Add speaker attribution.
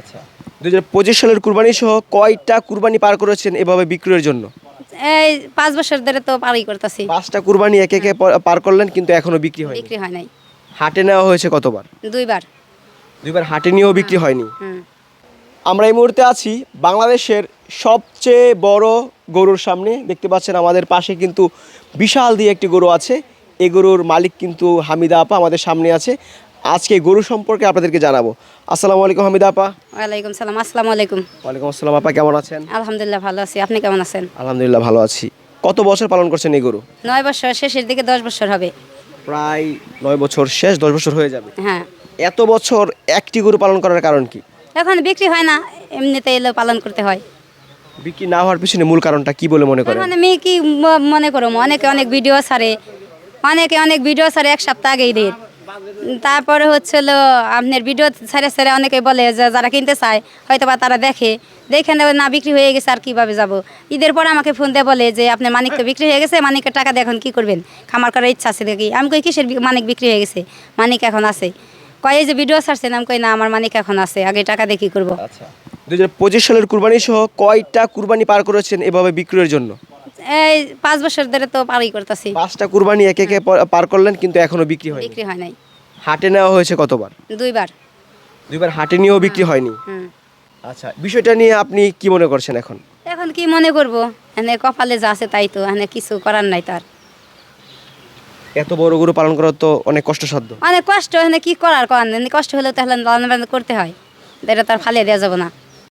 Speaker 1: আচ্ছা। দুই হাজার পঁচিশ সালের কুরবানি সহ কয়টা কুরবানি পার করেছেন এভাবে বিক্রয়ের জন্য?
Speaker 2: এই পাঁচ বছর ধরে তো পারই করতেছি।
Speaker 1: পাঁচটা কুরবানি একে একে পার করলেন কিন্তু এখনও বিক্রি হয়নি।
Speaker 2: বিক্রি হয় নাই।
Speaker 1: হাটে নেওয়া হয়েছে কতবার?
Speaker 2: দুইবার।
Speaker 1: দুইবার হাটে নিয়েও বিক্রি হয়নি। আমরা এই মুহূর্তে আছি বাংলাদেশের সবচেয়ে বড় গরুর সামনে। দেখতে পাচ্ছেন আমাদের পাশে কিন্তু বিশাল দিয়ে একটি গরু আছে। এই গরুর মালিক কিন্তু হামিদা আপা আমাদের সামনে আছে। আজকে গরু সম্পর্কে আপনাদেরকে জানাব। আসসালামু আলাইকুম হামিদা আপা।
Speaker 2: ওয়ালাইকুম সালাম আসসালামু আলাইকুম।
Speaker 1: ওয়ালাইকুম আসসালাম আপা কেমন আছেন?
Speaker 2: আলহামদুলিল্লাহ ভালো আছি আপনি কেমন আছেন?
Speaker 1: আলহামদুলিল্লাহ ভালো আছি। কত বছর পালন করছেন এই গরু?
Speaker 2: নয় বছর শেষের দিকে দশ বছর হবে।
Speaker 1: প্রায় নয় বছর শেষ দশ বছর হয়ে যাবে।
Speaker 2: হ্যাঁ।
Speaker 1: এত বছর একটি গরু পালন করার কারণ কি?
Speaker 2: এখন বিক্রি হয় না এমনিতে এলো পালন করতে হয়।
Speaker 1: বিক্রি না হওয়ার পিছনে মূল কারণটা কি বলে মনে করেন?
Speaker 2: মানে মেয়ে কি মনে করো অনেকে অনেক ভিডিও ছাড়ে অনেকে অনেক ভিডিও ছাড়ে এক সপ্তাহ আগেই রেট তারপরে হচ্ছিল, আপনার ভিডিও ছেড়ে ছেড়ে অনেকে বলে যে যারা কিনতে চায় হয়তো বা তারা দেখে। দেখে না, বিক্রি হয়ে গেছে, আর কীভাবে যাব? ঈদের পর আমাকে ফোন দিয়ে বলে যে, আপনার মানিক তো বিক্রি হয়ে গেছে, মানিকের টাকা দিয়ে এখন কী করবেন? খামার করার ইচ্ছা আছে দেখি। আমি কই, কিসের মানিক বিক্রি হয়ে গেছে? মানিক এখন আছে। কয় যে ভিডিও ছাড়ছেন, আমি কই, না, আমার মানিক এখন আছে, আগে টাকা দিয়ে কী করব?
Speaker 1: আচ্ছা। হাজার পঁচিশ সালের কুরবানি সহ কয়টা কুরবানি পার করেছেন এভাবে বিক্রয়ের জন্য?
Speaker 2: এই পাঁচ বছর ধরে তো পারই করতেছি।
Speaker 1: পাঁচটা কুরবানি একে একে পার করলেন কিন্তু এখনও বিক্রি হয়নি।
Speaker 2: বিক্রি হয় নাই।
Speaker 1: হাটে নেওয়া হয়েছে কতবার?
Speaker 2: দুইবার।
Speaker 1: দুইবার হাটে নিয়েও বিক্রি হয়নি? আচ্ছা বিষয়টা নিয়ে আপনি কি মনে করছেন এখন?
Speaker 2: এখন কি মনে করব? এনে কপালে যা আছে তাই তো এনে কিছু করার নাই তার।
Speaker 1: এত বড় গরু পালন করা তো অনেক কষ্টসাধ্য।
Speaker 2: অনেক কষ্ট এখানে কি করার করার কষ্ট হলেও তাহলে লালন পালন করতে হয়। এটা তার ফালিয়ে দেওয়া যাবে না।